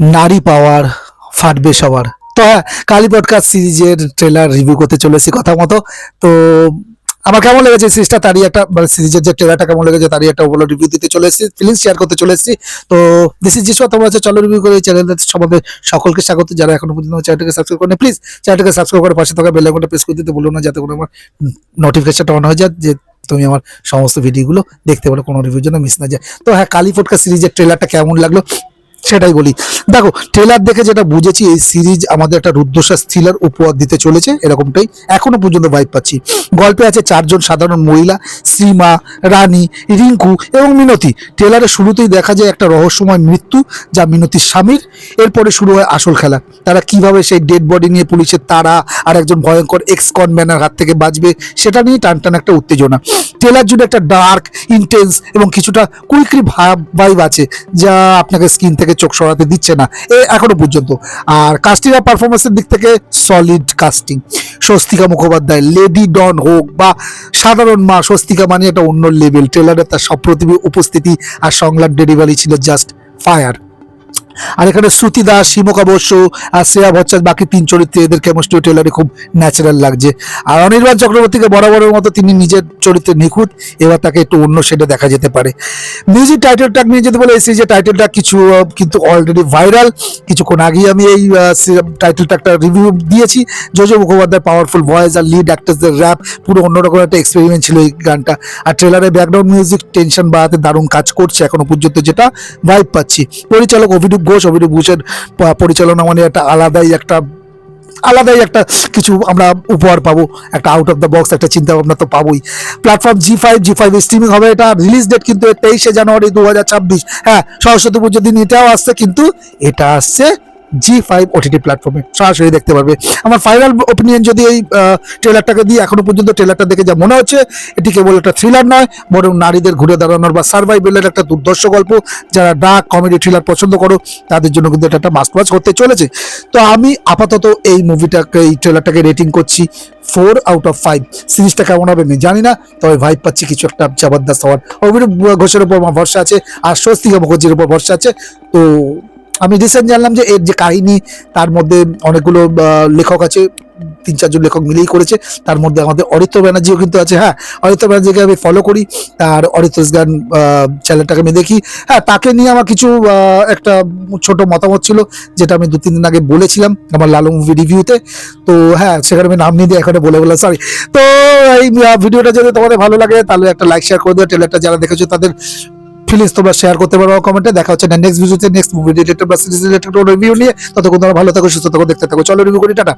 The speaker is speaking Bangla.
নারী পাওয়ার, ফাটবে সবার। তো হ্যাঁ কালী পডকাস্ট সিরিজের ট্রেলার রিভিউ করতে চলেছি কথা মতো। তো আমার কেমন লেগেছে সিরিজটা তারই একটা মানে সিরিজের যে ট্রেলারটা কেমন লেগেছে, তারই একটা ওগুলো রিভিউ দিতে চলে এসেছি ফিলিংস শেয়ার করতে চলে এসেছি তো দিস ইজ জিসুয়া তোমরা হচ্ছে চলো রিভিউ করে এই চ্যানেলের সম্বন্ধে সকলকে স্বাগত। যারা এখনও পর্যন্ত চ্যানেলটাকে সাবস্ক্রাইব করেন প্লিজ চ্যানেলটাকে সাবস্ক্রাইব করে পাশে থাকা বেল আইকনটা প্রেস করে দিতে বলো না, যাতে করে আমার নোটিফিকেশনটা অন হয়ে যায়, যে তুমি আমার সমস্ত ভিডিওগুলো দেখতে পারো কোনো রিভিউর জন্য মিস না যায়। তো হ্যাঁ কালী পডকা সিরিজের ট্রেলারটা কেমন লাগল? সেটাই বলি। দেখো ট্রেলার দেখে যেটা বুঝেছি, এই সিরিজ আমাদের একটা রুদ্রশ্বাস থ্রিলার উপহার দিতে চলেছে, এরকমটাই। এখনও পর্যন্ত ভাইব পাচ্ছি। গল্পে আছে চারজন সাধারণ মহিলা শ্রীমা রানী, রিঙ্কু এবং মিনতি। ট্রেলারের শুরুতেই দেখা যায় একটা রহস্যময় মৃত্যু, যা মিনতির স্বামীর। এরপরে শুরু হয় আসল খেলা। তারা কীভাবে সেই ডেড বডি নিয়ে পুলিশের তারা আর একজন ভয়ঙ্কর এক্স কনম্যানের হাত থেকে বাঁচবে, সেটা নিয়ে টান টান একটা উত্তেজনা। ট্রেলার জুড়ে একটা ডার্ক ইন্টেন্স এবং কিছুটা কুইকরি ভাব ভাইব আছে, যা আপনাকে স্ক্রিন থেকে চোখ সরাতে দিচ্ছে না। এ এখনও পর্যন্ত। আর কাস্টিং আর পারফরমেন্সের দিক থেকে solid casting Swastika Mukhopadhyay lady don হোক বা সাধারণ মা স্বস্তিকা মানে একটা অন্য লেভেল ট্রেলারে তার সপ্রতিভ উপস্থিতি আর সংলাপ ডেলিভারি ছিল জাস্ট ফায়ার আর এখানে শ্রুতি দাস শিমকা বসু, আর শ্রেয়া ভট্টাচ বাকি তিন চরিত্রে এদের কেমিস্ট্রি ট্রেলারে খুব ন্যাচারাল লাগছে। আর অনির্বাণ চক্রবর্তীকে বরাবরের মতো তিনি নিজের চরিত্রে নিখুঁত, এবার তাকে একটু অন্য শেডে দেখা যেতে পারে। মিউজিক টাইটেল ট্র্যাক নিয়ে যদি বলে এসেছি যে টাইটেলটা কিছু কিন্তু অলরেডি ভাইরাল কিছুক্ষণ আগেই আমি এই টাইটেল ট্র্যাকটা রিভিউ দিয়েছি। জোজো মুখোপাধ্যায় পাওয়ারফুল ভয়েস আর লিড অ্যাক্টার্সদের র্যাপ পুরো অন্যরকম একটা এক্সপেরিমেন্ট ছিল এই গানটা। আর ট্রেলারের ব্যাকগ্রাউন্ড মিউজিক টেনশন বাড়াতে দারুণ কাজ করছে এখনও পর্যন্ত যেটা ভাইব পাচ্ছি। পরিচালক অভিরূপ ঘোষ অভিরূপ ঘোষের পরিচালনা মানে একটা আলাদাই একটা আলাদাই একটা কিছু আমরা উপহার পাবো, একটা আউট অফ দ্য বক্স একটা চিন্তা ভাবনা তো পাবোই। Platform Zee five Zee five streaming হবে, এটা রিলিজ ডেট কিন্তু তেইশে জানুয়ারি দু হাজার ছাব্বিশ। হ্যাঁ সরস্বতী পুজোর দিন এটাও আসছে, কিন্তু এটা আসছে জি ফাইভ ওটিটি প্ল্যাটফর্মে সরাসরি দেখতে পারবে। আমার ফাইনাল ওপিনিয়ন যদি এই ট্রেলারটাকে দিই এখনও পর্যন্ত ট্রেলারটা দেখে যা মনে হচ্ছে, এটি কেবল একটা থ্রিলার নয়, বরং নারীদের ঘুরে দাঁড়ানোর বা সার্ভাইভেলের একটা দুর্দর্শ গল্প। যারা ডার্ক কমেডি থ্রিলার পছন্দ করো, তাদের জন্য কিন্তু এটা একটা মাস্ট ওয়াচ করতে চলেছে। তো আমি আপাতত এই মুভিটাকে এই ট্রেলারটাকে রেটিং করছি ফোর আউট অফ ফাইভ সিরিজটা কেমন হবে আমি জানি না, তবে ভাইব পাচ্ছি কিছু একটা জবরদস্ত হওয়ার। অভিরূপ ঘোষের উপর আমার ভরসা আছে, আর স্বস্তিকা মুখার্জির উপর ভরসা আছে। তো আমি রিসেন্ট জানলাম যে এর যে কাহিনী, তার মধ্যে অনেকগুলো লেখক আছে, তিন চারজন লেখক মিলেই করেছে। তার মধ্যে আমাদের অরিত্র ব্যানার্জিও কিন্তু আছে হ্যাঁ। অরিত্র ব্যানার্জিকে আমি ফলো করি তার অরিত্রস গান চ্যানেলটাকে আমি দেখি। হ্যাঁ তাকে নিয়ে আমার কিছু একটা ছোট মতামত ছিল, যেটা আমি দু তিন দিন আগে বলেছিলাম আমার লালু মুভি রিভিউতে তো হ্যাঁ সেখানে আমি নাম নিয়ে দিয়ে এখানে বলে বললাম সরি তো, এই ভিডিওটা যদি তোমাদের ভালো লাগে, তাহলে একটা লাইক শেয়ার করে দিও। ট্রেলারটা যারা দেখেছ তাদের ফিলিংস তোমরা শেয়ার করতে পারো কমেন্টে দেখা হচ্ছে নেক্সট ভিডিওতে নেক্সট মুভি রিলেটেড বা সিরিজ রিলেটেড রিভিউ নিয়ে। ততক্ষণ তোমরা ভালো থাকো, সুস্থ থাকো, দেখতে থাকো। চলো রিভিউ করি, টাটা।